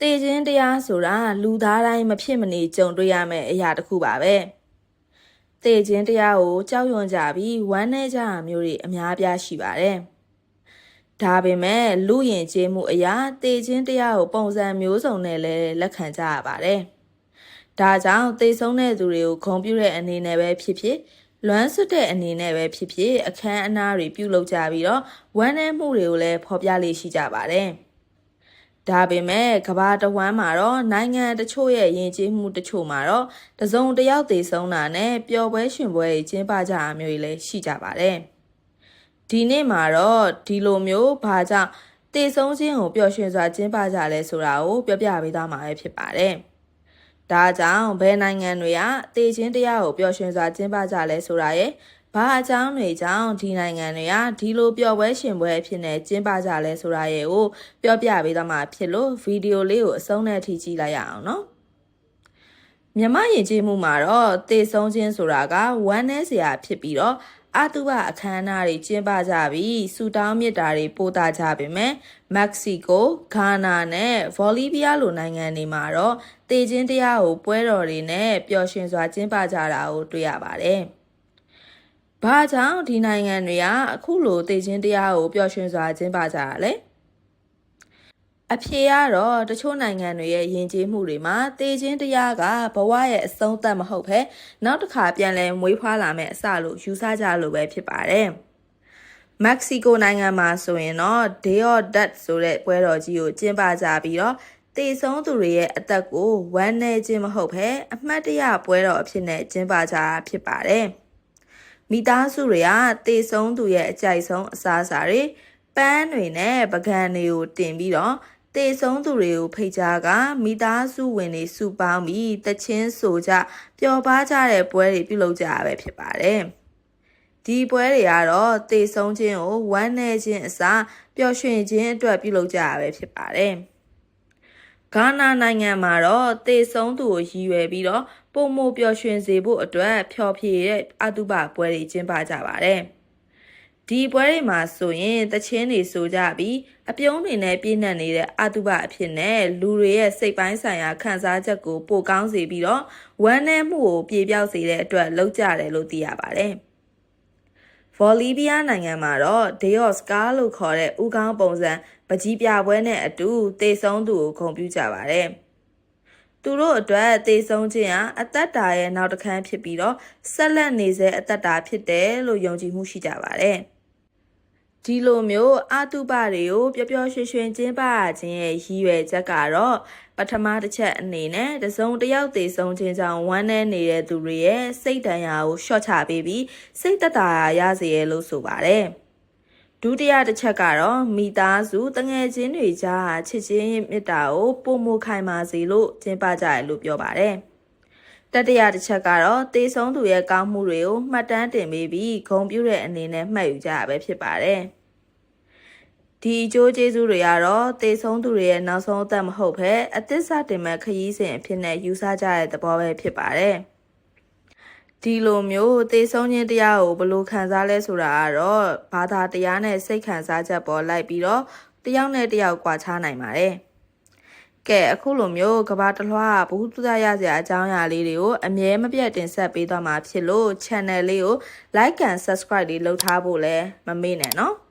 တေခြင်းတရားဆိုတာလူသားတိုင်းမဖြစ်မနေကြုံတွေ့ရမယ့်အရာတစ်ခုပါပဲတေခြင်းတရားကိုကြောက်ရွံ့ကြပြီးဝမ်းနည်းကြတာမျိုးတွေအများအပြားရှိပါတယ်ဒါပေမဲ့လူယဉ်ကျေးမှုအရာတေခြင်းတရားကိုပုံစံမျိုးစုံနဲ့လည်းလက်ခံကြရပါတယ်ဒါကြောင့်တေဆုံးတဲ့သူတွေကိုဂုဏ်ပြုတဲ့အနေနဲ့ပဲဖြစ်ဖြစ်လွမ်းဆွတ်တဲ့အနေနဲ့ပဲဖြစ်ဖြစ်အခမ်းအနားတွေပြုလုပ်ကြပြီးတော့ဝမ်းနည်းမှုတွေကိုလည်းဖော်ပြလေးရှိကြပါတယ်။ ဒါပေမဲ့ကဘာတဝမ်းမှာတော့နိုင်ငံတချို့ရဲ့ယဉ်ကျေးမှုတချို့မှာတော့တစုံတစ်ယောက်သေးဆုံးတာနဲ့ပျော်ပွဲရွှင်ပွဲတွေကျင်းပကြတာမျိုးတွေလည်းရှိကြပါတယ်။ဒီနေ့မှာတော့ဒီလိုမျိုးဘာကြောင့်တေဆုံးခြင်းကိုပျော်ရွှင်စွာကျင်းပကြလဲဆိုတာကိုပြောပြပေးသွားမှာပဲဖြစ်ပါတယ်။ဒါကြောင့်ဘယ်နိုင်ငံတွေကတေခြင်းတရားကိုပျော်ရွှင်စွာကျင်းပကြလဲဆိုတာရဲ့ဘာအကြောင်းတွေကြောင့်ဒီနိုင်ငံတွေကဒီလိုပျော်ပွဲရှင်ပွဲအဖြစ်နဲ့ကျင်းပကြလဲဆိုတာရဲ့ကိုပြောပြပေးသွားမှာဖြစ်လို့ဗီဒီယိုလေးကိုအဆုံးနဲ့ထိကြည့်လိုက်ရအောင်နော်မြမယဉ်ကျေးမှုမှာတော့တေဆုံးခြင်းဆိုတာကဝမ်းနည်းစရာဖြစ်ပြီးတော့အတုပအခမ်းအနားတွေကျင်းပကြပြီးဆူတောင်းမြစ်တာတွေပို့တာကြပေမဲ့မက္ကဆီကိုဂါနာနဲ့ဗော်လီးဗီးယားလိုနိုင်ငံတွေမှာတော့တေခြင်းတရားကိုပွဲတော်တွေနဲ့ပျော်ရွှင်စွာကျင်းပကြတာကိုတွေ့ရပါတယ်။ ဘာကြောင့်ဒီနိုင်ငံတွေကအခုလိုတေခြင်းတရားကိုပျော်ရွှင်စွာကျင်းပကြတာလဲ။အဖြေကတော့တချို့နိုင်ငံတွေရဲ့ယဉ်ကျေးမှုတွေမှာတေခြင်းတရားကဘဝရဲ့အဆုံးသတ်မဟုတ်ဘဲနောက်တစ်ခါပြန်လည်မွေးဖွားလာမယ့်အစလို့ယူဆကြလို့ပဲဖြစ်ပါတယ်။မက္ကဆီကိုနိုင်ငံမှာဆိုရင်တော့ Day of Death ဆိုတဲ့ပွဲတော်ကြီးကိုကျင်းပကြပြီးတော့တေဆုံးသူတွေရဲ့အသက်ကိုဝမ်းနည်းခြင်းမဟုတ်ဘဲအမှတ်တရပွဲတော်အဖြစ်နဲ့ကျင်းပကြတာဖြစ်ပါတယ်။ မိသားစုတွေကတေဆုံးသူရဲ့အကြိုက်ဆုံးအစားအစာတွေပန်းတွေနဲ့ပကံတွေကိုတင်ပြီးတော့တေဆုံးသူတွေကိုဖိတ်ကြားကမိသားစုဝင်တွေစုပေါင်းပြီးတချင်းဆိုကြပျော်ပါကြတဲ့ပွဲတွေပြုလုပ်ကြရပဲဖြစ်ပါတယ်။ဒီပွဲတွေကတော့တေဆုံးခြင်းကိုဝမ်းနည်းခြင်းအစားပျော်ရွှင်ခြင်းအတွက်ပြုလုပ်ကြရပဲဖြစ်ပါတယ်။ ဂါနာနိုင်ငံမှာတော့တေဆုံးသူကိုရည်ရွယ်ပြီးတော့ပုံမပျော်ရွှင်စေဖို့အတွက်ဖျော်ဖြေတဲ့အတုပပွဲတွေကျင်းပကြပါတယ်။ဒီပွဲတွေမှာဆိုရင်တချင်းတွေဆိုကြပြီးအပြုံးတွေနဲ့ပြည့်နှက်နေတဲ့အတုပအဖြစ်နဲ့လူတွေရဲ့စိတ်ပိုင်းဆိုင်ရာခံစားချက်ကိုပိုကောင်းစေပြီးတော့ဝမ်းနည်းမှုကိုပြေပြောက်စေတဲ့အတွက်လုပ်ကြတယ်လို့သိရပါတယ်။ ဗော်လီးဗီးယားနိုင်ငံမှာတော့ Day of Scar လို့ခေါ်တဲ့ဥကောင်းပုံစံပကြီးပြပွဲနဲ့အတူတေဆုံးသူကိုဂုဏ်ပြုကြပါတယ်။သူတို့အတွက်တေဆုံးခြင်းဟာအသက်တာရဲ့နောက်တစ်ခန်းဖြစ်ပြီးတော့ဆက်လက်နေစေအသက်တာဖြစ်တယ်လို့ယုံကြည်မှုရှိကြပါတယ်။ ဒီလိုမျိုးအတုပတွေကိုပျော်ပျော်ရွှင်ရွှင်ကျင်းပရခြင်းရဲ့ရည်ရွယ်ချက်ကတော့ပထမတစ်ချက်အနေနဲ့တစုံတစ်ယောက်တည်ဆုံးခြင်းကြောင့်ဝမ်းနည်းနေတဲ့သူတွေရဲ့စိတ်ဒဏ်ရာကိုလျှော့ချပေးပြီးစိတ်သက်သာရစေရလို့ဆိုပါတယ်။ဒုတိယတစ်ချက်ကတော့မိသားစုတငယ်ချင်းတွေကြားချစ်ချင်းမေတ္တာကိုပုံမခိုင်မာစေလို့ကျင်းပကြရလို့ပြောပါတယ်။ တတိယတစ်ချက်ကတော့တေဆုံးသူရဲ့ကောင်းမှုတွေကိုမှတ်တမ်းတင်ပေးပြီးဂုဏ်ပြုတဲ့အနေနဲ့မှတ်ယူကြရပဲဖြစ်ပါတယ်။ဒီအကျိုးကျေးဇူးတွေကတော့တေဆုံးသူတွေရဲ့နောက်ဆုံးအသက်မဟုတ်ဘဲအသစ်စတင်မဲ့ခရီးစဉ်အဖြစ်နဲ့ယူဆကြတဲ့သဘောပဲဖြစ်ပါတယ်။ဒီလိုမျိုးသေဆုံးခြင်းတရားကိုဘယ်လိုခံစားလဲဆိုတာကတော့ဘာသာတရားနဲ့စိတ်ခံစားချက်ပေါ်လိုက်ပြီးတော့တယောက်နဲ့တယောက်ကွာခြားနိုင်ပါတယ်။ ကဲအခုလိုမျိုးကဘာတလွှားဘုသူတရစရာအကြောင်းအရာလေးတွေကိုအမြဲမပြတ်တင်ဆက်ပေးသွားမှာဖြစ်လို့ channel လေးကို like and subscribe လေးလုပ်ထားဖို့လည်းမမေ့နဲ့နော်။